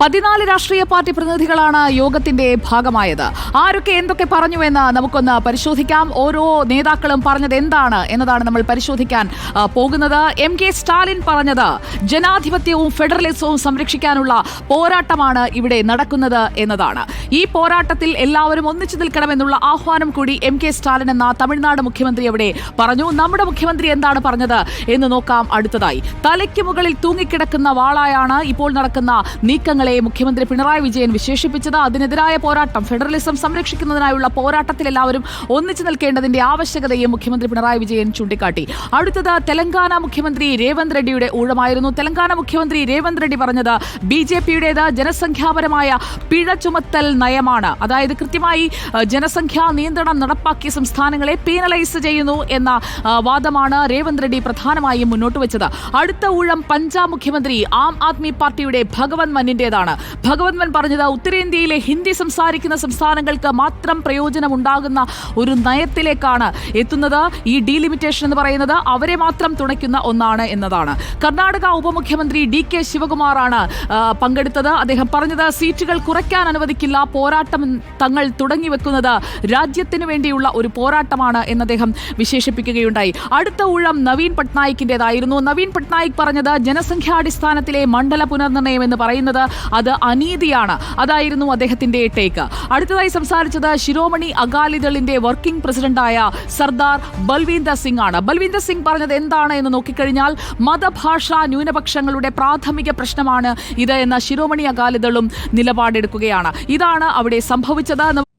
പതിനാല് രാഷ്ട്രീയ പാർട്ടി പ്രതിനിധികളാണ് യോഗത്തിന്റെ ഭാഗമായത്. ആരൊക്കെ എന്തൊക്കെ പറഞ്ഞുവെന്ന് നമുക്കൊന്ന് പരിശോധിക്കാം. ഓരോ നേതാക്കളും പറഞ്ഞത് എന്താണ് എന്നതാണ് നമ്മൾ പരിശോധിക്കാൻ പോകുന്നത്. എം കെ സ്റ്റാലിൻ പറഞ്ഞത് ജനാധിപത്യവും ഫെഡറലിസവും സംരക്ഷിക്കാനുള്ള പോരാട്ടമാണ് ഇവിടെ നടക്കുന്നത് എന്നതാണ്. ഈ പോരാട്ടത്തിൽ എല്ലാവരും ഒന്നിച്ചു നിൽക്കണമെന്നുള്ള ആഹ്വാനം കൂടി എം കെ സ്റ്റാലിൻ എന്ന തമിഴ്നാട് മുഖ്യമന്ത്രി അവിടെ പറഞ്ഞു. നമ്മുടെ മുഖ്യമന്ത്രി എന്താണ് പറഞ്ഞത് എന്ന് നോക്കാം അടുത്തതായി. തലയ്ക്ക് മുകളിൽ തൂങ്ങിക്കിടക്കുന്ന വാളായാണ് ഇപ്പോൾ നടക്കുന്ന നീക്കങ്ങളെ മുഖ്യമന്ത്രി പിണറായി വിജയൻ വിശേഷിപ്പിച്ചത് അതിനെതിരായ പോരാട്ടം ഫെഡറലിസം സംരക്ഷിക്കുന്നതിനായുള്ള പോരാട്ടത്തിൽ എല്ലാവരും ഒന്നിച്ചു നിൽക്കേണ്ടതിന്റെ ആവശ്യകതയും മുഖ്യമന്ത്രി പിണറായി വിജയൻ ചൂണ്ടിക്കാട്ടി. അടുത്തത് തെലങ്കാന മുഖ്യമന്ത്രി രേവന്ത് റെഡ്ഡിയുടെ ഊഴമായിരുന്നു. തെലങ്കാന മുഖ്യമന്ത്രി രേവന്ത് റെഡ്ഡി പറഞ്ഞത് ബി ജെ പിയുടേത് ജനസംഖ്യാപരമായ പിഴ ചുമത്തൽ നയമാണ്. അതായത് കൃത്യമായി ജനസംഖ്യാ നിയന്ത്രണം നടപ്പാക്കിയ സംസ്ഥാനങ്ങളെ പീനലൈസ് ചെയ്യുന്നു എന്ന വാദമാണ് രേവന്ത് റെഡ്ഡി പ്രധാനമായും മുന്നോട്ട് വെച്ചത്. അടുത്ത ഊഴം പഞ്ചാബ് മുഖ്യമന്ത്രി ആം ആദ്മി പാർട്ടിയുടെ ഭഗവത് മന്നിന്റേതാണ്. ഭഗവത് മൻ പറഞ്ഞത് ഉത്തരേന്ത്യയിലെ ഹിന്ദി സംസാരിക്കുന്ന സംസ്ഥാനങ്ങൾക്ക് മാത്രം പ്രയോജനമുണ്ടാകുന്ന ഒരു നയത്തിലേക്കാണ് എത്തുന്നത്. ഈ ഡീലിമിറ്റേഷൻ എന്ന് പറയുന്നത് അവരെ മാത്രം തുണയ്ക്കുന്ന ഒന്നാണ് എന്നതാണ്. കർണാടക ഉപമുഖ്യമന്ത്രി ഡി കെ ശിവകുമാറാണ് പങ്കെടുത്തത്. അദ്ദേഹം പറഞ്ഞത് സീറ്റുകൾ കുറയ്ക്കാൻ അനുവദിക്കില്ല പോരാട്ടം തങ്ങൾ തുടങ്ങി വെക്കുന്നത് രാജ്യത്തിനു വേണ്ടിയുള്ള ഒരു പോരാട്ടമാണ് എന്ന് അദ്ദേഹം വിശേഷിപ്പിക്കുകയുണ്ടായി. അടുത്ത ഊഴം നവീൻ പട്നായിക്കിന്റേതായിരുന്നു. നവീൻ പട്നായിക് പറഞ്ഞത് ജനസംഖ്യാടിസ്ഥാനത്തിലെ മണ്ഡല പുനർനിർണയം എന്ന് പറയുന്നത് അത് അനീതിയാണ്. അതായിരുന്നു അദ്ദേഹത്തിന്റെ ടേക്ക്. അടുത്തതായി സംസാരിച്ചത് ശിരോമണി അകാലിദളിന്റെ വർക്കിംഗ് പ്രസിഡന്റായ സർദാർ ബൽവീന്ദർ സിംഗ് ആണ് ബൽവീന്ദർ സിംഗ് പറഞ്ഞത് എന്താണ് എന്ന് നോക്കിക്കഴിഞ്ഞാൽ മതഭാഷാ ന്യൂനപക്ഷങ്ങളുടെ പ്രാഥമിക പ്രശ്നമാണ് ഇത് എന്ന ശിരോമണി അകാലിദളും നിലപാടെടുക്കുകയാണ്. ഇതാണ് അവിടെ സംഭവിച്ചത്